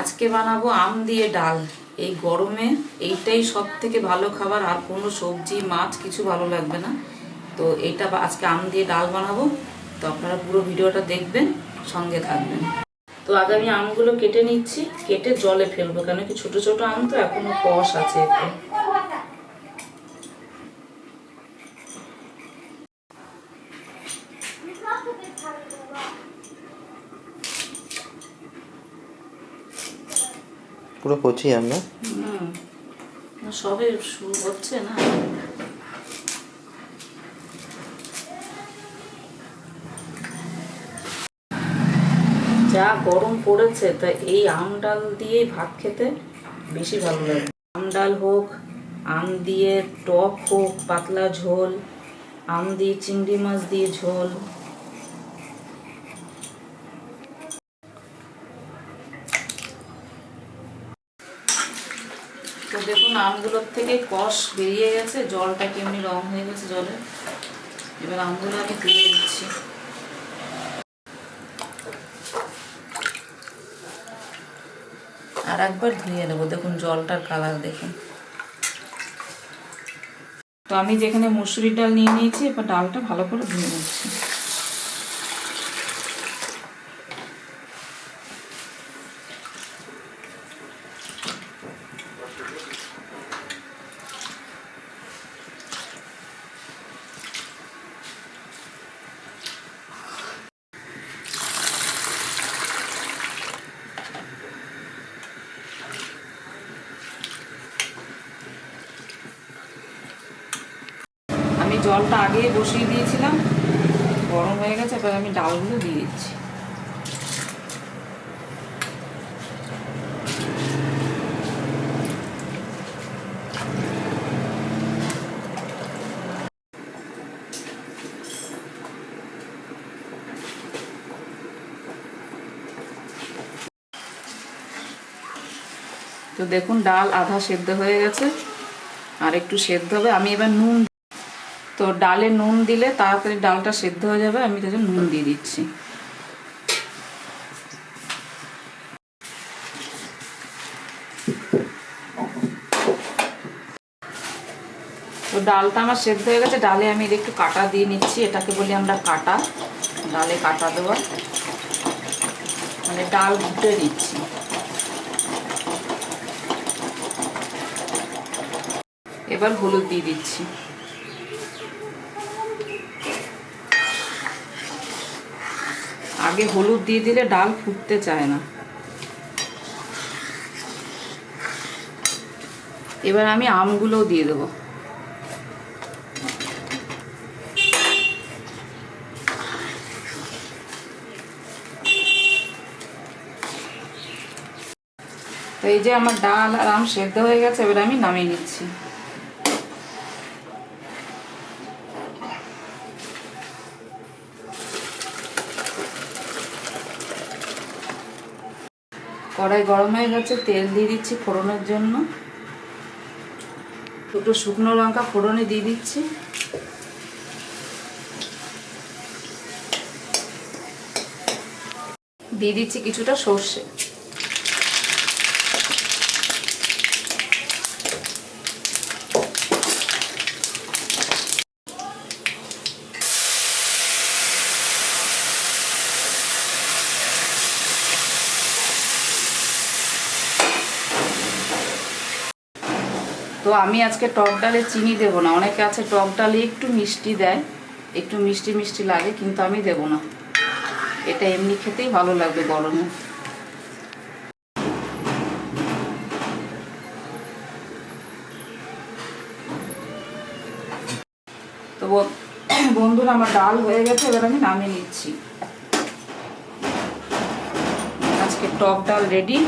আজকে বানাবো আম দিয়ে ডাল। এই গরমে এইটাই সব থেকে ভালো খাবার, আর কোনো সবজি, মাছ কিছু ভালো লাগবে না। তো এইটা আজকে আম দিয়ে ডাল বানাবো। তো আপনারা পুরো ভিডিওটা দেখবেন, সঙ্গে থাকবেন। তো আগে আমি আমগুলো কেটে নিচ্ছি। কেটে জলে ফেলব, কেন কি ছোট ছোট আম তো এখনও কষ আছে একটু। পুরো কচি আমরা সবে হচ্ছে না। যা গরম পড়েছে, তা এই আম ডাল দিয়েই ভাত খেতে বেশি ভালো লাগে। আম ডাল হোক, আম দিয়ে টক হোক, পাতলা ঝোল, আম দিয়ে চিংড়ি মাছ দিয়ে ঝোল তো দেখুন, আমগুলোর থেকে কষ বেরিয়ে গেছে, জলটা কেমনি রং হয়ে গেছে জলে? এবার আমগুলো আমি তুলে দিচ্ছি। আর একবার ধুয়ে নেব, দেখুন জলটার কালার দেখুন তো আমি যেখানে মুসুরির ডাল নিয়ে নিয়েছি, এবার ডালটা ভালো করে ধুয়ে নিচ্ছি। জলটা আগে বসিয়ে দিয়েছিলাম। গরম হয়ে গেছে, এবার আমি ডালগুলো দিয়ে দিচ্ছি। তো দেখুন, ডাল আধা সেদ্ধ হয়ে গেছে। আর একটু সেদ্ধ হবে। আমি এবার নুন তো ডালে নুন দিলে তাড়াতাড়ি ডালটা সেদ্ধ হয়ে যাবে, আমি তাদের নুন দিয়ে দিচ্ছি। তো ডালটা আমার সেদ্ধ হয়ে গেছে, ডালে আমি একটু কাটা দিয়ে নিচ্ছি, এটাকে বলি আমরা কাটা, ডালে কাটা দেওয়া। মানে ডাল ঘুটে নিচ্ছি। এবার হলুদ দিয়ে দিচ্ছি। আগে হলুদ দিয়ে দিলে ডাল ফুটতে চায় না। এবার আমি আমগুলোও দিয়ে দেবো। তো এই যে আমার ডাল আর আম সেদ্ধ হয়ে গেছে, এবার আমি নামিয়ে নিচ্ছি। কড়াই গরম হয়ে গেছে, তেল দিয়ে দিচ্ছি ফোড়নের জন্য। দুটো শুকনো লঙ্কা ফোড়নে দিয়ে দিচ্ছি। দিয়ে দিচ্ছি কিছুটা সর্ষে। তো আমি আজকে টক ডালে চিনি দেবো না। অনেকে আছে টক ডালে একটু মিষ্টি দেয়, একটু মিষ্টি মিষ্টি লাগে, কিন্তু আমি দেবো না। এটা এমনি খেতেই ভালো লাগবে গরমে। তো বন্ধুরা, আমার ডাল হয়ে গেছে, এবার আমি নামিয়ে নিচ্ছি। আজকে টক ডাল রেডি।